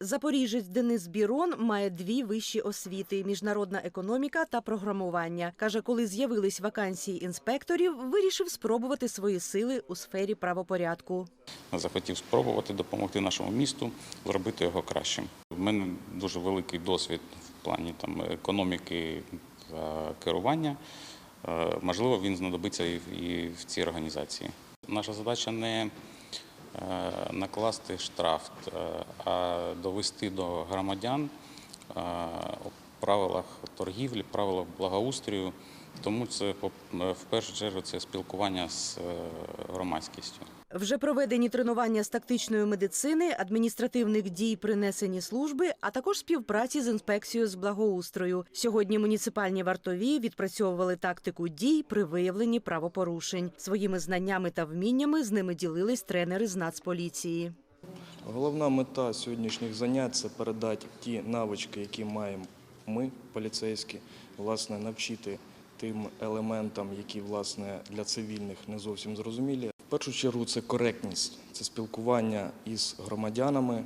Запоріжець Денис Бірон має дві вищі освіти: міжнародна економіка та програмування. каже, коли з'явились вакансії інспекторів, вирішив спробувати свої сили у сфері правопорядку. захотів спробувати допомогти нашому місту зробити його кращим. У мене дуже великий досвід в плані там економіки та керування. Е, Можливо, він знадобиться і в- цій організації. Наша задача не накласти штраф, е, а довести до громадян е, у правилах торгівлі, правилах благоустрою. Тому це в першу чергу це спілкування з е, громадськістю. Вже проведені тренування з тактичної медицини, адміністративних дій при несенні служби, а також співпраці з інспекцією з благоустрою. Сьогодні муніципальні вартові відпрацьовували тактику дій при виявленні правопорушень. Своїми знаннями та вміннями з ними ділились тренери з Нацполіції. Головна мета сьогоднішніх занять це передати ті навички, які маємо ми, поліцейські, власне, навчити тим елементам, які власне для цивільних не зовсім зрозумілі. Першу чергу це коректність, це спілкування із громадянами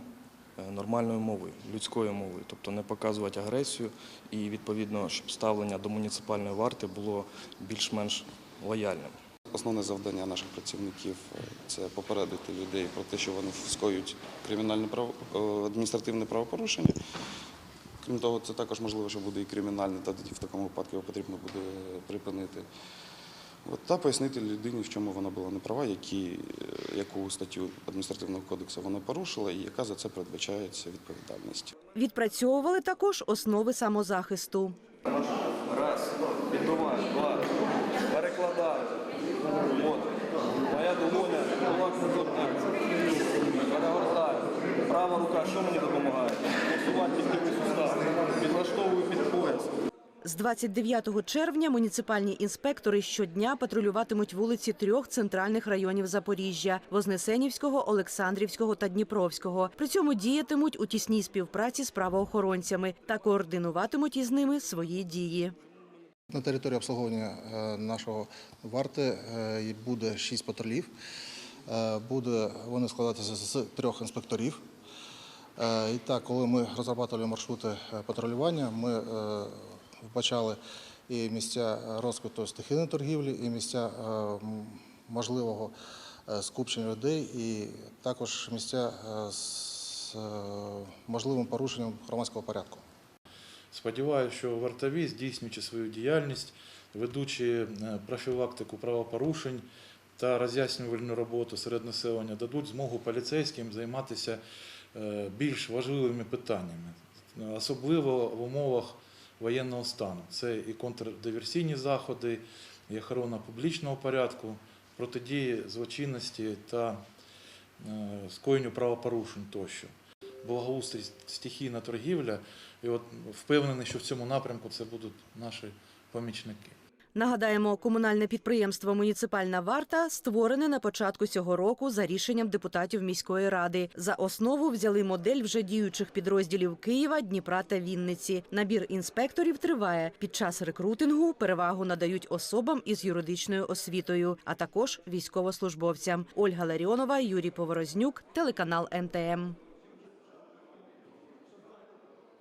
е, нормальною мовою, людською мовою, тобто не показувати агресію і відповідно, щоб ставлення до муніципальної варти було більш-менш лояльним. Основне завдання наших працівників е, це попередити людей про те, що вони скоюють кримінальне право е, адміністративне правопорушення. Крім того, це також можливо, що буде і кримінальне, та в такому випадку його потрібно буде припинити. От, та пояснити людині, в чому вона була неправа, які, е, яку статтю адміністративного кодексу вона порушила і яка за це передбачається відповідальність. Відпрацьовували також основи самозахисту. Раз, піднімаю, два, перекладаю. От. Моя долоня, кулак не. Перегортаю. Права рука, що мені допомагає? З 29 червня муніципальні інспектори щодня патрулюватимуть вулиці трьох центральних районів Запоріжжя – Вознесенівського, Олександрівського та Дніпровського. При цьому діятимуть у тісній співпраці з правоохоронцями та координуватимуть із ними свої дії. На території обслуговування е, нашого варти е, буде шість патрулів. Е, Буде вони складатися з трьох інспекторів. І так, коли ми розробляли маршрути патрулювання, ми вбачали і місця розквіту стихійної торгівлі, і місця е, можливого е, скупчення людей, і також місця е, з е, можливим порушенням громадського порядку. Сподіваюся, що вартові, здійснюючи свою діяльність, ведучи е, профілактику правопорушень та роз'яснювальну роботу серед населення, дадуть змогу поліцейським займатися е, більш важливими питаннями, особливо в умовах воєнного стану. Це і контрдиверсійні заходи, і охорона публічного порядку, протидії злочинності та е, скоєнню правопорушень тощо благоустрій, стихійна торгівля. І от впевнений, що в цьому напрямку це будуть наші помічники. Нагадаємо, комунальне підприємство Муніципальна варта створене на початку цього року за рішенням депутатів міської ради. За основу взяли модель вже діючих підрозділів Києва, Дніпра та Вінниці. Набір інспекторів триває. Під час рекрутингу перевагу надають особам із юридичною освітою, а також військовослужбовцям. Ольга Ларіонова, Юрій Поворознюк, телеканал МТМ.